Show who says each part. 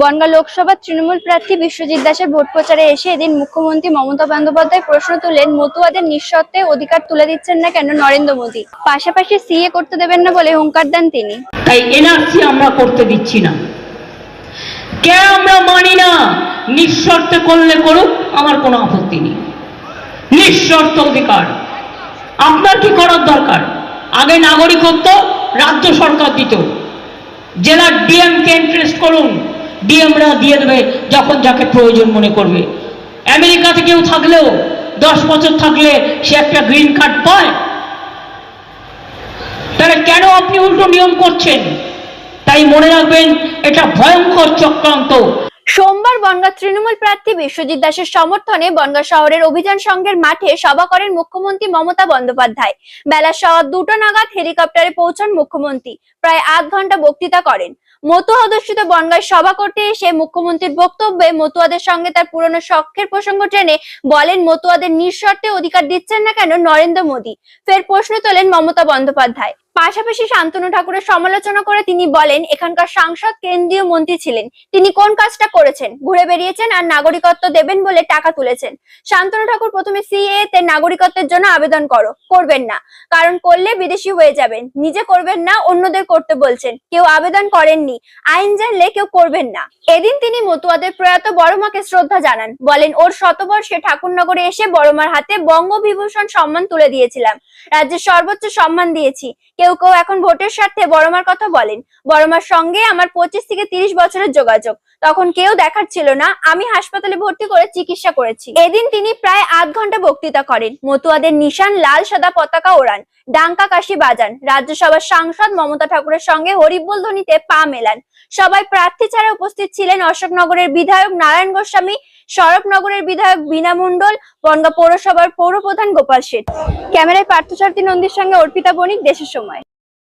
Speaker 1: বনগাঁ লোকসভার তৃণমূল প্রার্থী বিশ্বজিৎ দাসের ভোট প্রচারে এসে এদিন মুখ্যমন্ত্রী মমতা বন্দ্যোপাধ্যায় প্রশ্ন তুলেন মতুয়াদের নিঃশর্তে অধিকার তুলে দিচ্ছেন না কেন নরেন্দ্র মোদী? পাশাপাশি সিএ করতে দেবেন না বলে হুঙ্কার দেন তিনি।
Speaker 2: তাই এনআরসি আমরা করতে দিচ্ছি না। কে আমরা মানি না? নিঃশর্তে করলে করুক, আমার কোনো আপত্তি নেই। নিঃশর্ত অধিকার। আপনার কি করার দরকার? আগে নাগরিকত্ব, রাজ্য সরকার দিত। জেলার ডিএমকে ইন্টারেস্ট করুন। ডিএমরা দিয়ে দেবে যখন যাকে প্রয়োজন মনে করবে। আমেরিকাতে কেউ থাকলেও দশ বছর থাকলে সে একটা গ্রিন কার্ড পায়। তাহলে কেন আপনি উল্টো নিয়ম করছেন? তাই মনে রাখবেন, এটা ভয়ঙ্কর চক্রান্ত।
Speaker 1: সোমবার বনগাঁ তৃণমূল প্রার্থী বিশ্বজিৎ দাসের সমর্থনে বনগাঁ শহরের অভিযান সংঘের মাঠে সভা করেন মুখ্যমন্ত্রী মমতা বন্দ্যোপাধ্যায়। বেলা সওয়া দুটো নাগাদ হেলিকপ্টারে পৌঁছান মুখ্যমন্ত্রী। প্রায় আধ ঘণ্টা বক্তৃতা করেন। মতুয়া বনগাঁয় সভা করতে এসে মুখ্যমন্ত্রীর বক্তব্যে মতুয়াদের সঙ্গে তার পুরনো শখের প্রসঙ্গ টেনে বলেন, মতুয়াদের নিঃশর্তে অধিকার দিচ্ছেন না কেন নরেন্দ্র মোদী? ফের প্রশ্ন তোলেন মমতা বন্দ্যোপাধ্যায়। পাশাপাশি শান্তনু ঠাকুরের সমালোচনা করে তিনি বলেন, এখানকার সাংসদ কেন্দ্রীয় মন্ত্রী ছিলেন। তিনি কোন কাজটা করেছেন? ঘুরে বেরিয়েছেন আর নাগরিকত্ব দেবেন বলে টাকা তুলেছেন। শান্তনু ঠাকুর প্রথমে সিএ তে নাগরিকত্বের জন্য আবেদন করো। করবেন না। কারণ করলে বিদেশি হয়ে যাবেন। নিজে করবেন না, অন্যদের করতে বলছেন। কেউ আবেদন করেননি। আইন জানলে কেউ করবেন না। এদিন তিনি মতুয়াদের প্রয়াত বড়মাকে শ্রদ্ধা জানান। বলেন, ওর শতবর্ষে ঠাকুরনগরে এসে বড়মার হাতে বঙ্গবিভূষণ সম্মান তুলে দিয়েছিলাম। রাজ্যের সর্বোচ্চ সম্মান দিয়েছি। কেউ কেউ এখন ভোটের স্বার্থে বড়মার কথা বলেন। বড়মার সঙ্গে আমার পঁচিশ থেকে তিরিশ বছরের যোগাযোগ। তখন কেউ দেখার ছিল না, আমি হাসপাতালে ভর্তি করে চিকিৎসা করেছি। এদিন তিনি প্রায় আধ ঘণ্টা বক্তৃতা করেন। মতুয়াদের নিশান, লাল সাদা পতাকা ওড়ান। ডাঙ্কা কাশি বাজান। রাজ্যসভার সাংসদ মমতা ঠাকুরের সঙ্গে হরিবোল ধ্বনিতে পা মেলান। সবাই প্রার্থী ছাড়া উপস্থিত ছিলেন অশোকনগরের বিধায়ক নারায়ণ গোস্বামী সড়কনগরের বিধায়ক বীণা মণ্ডল, বনগা পৌরসভার পৌরপ্রধান গোপাল শেঠ। ক্যামেরায় পার্থ সারথী নন্দীর সঙ্গে অর্পিতা বণিক, দেশের সময়।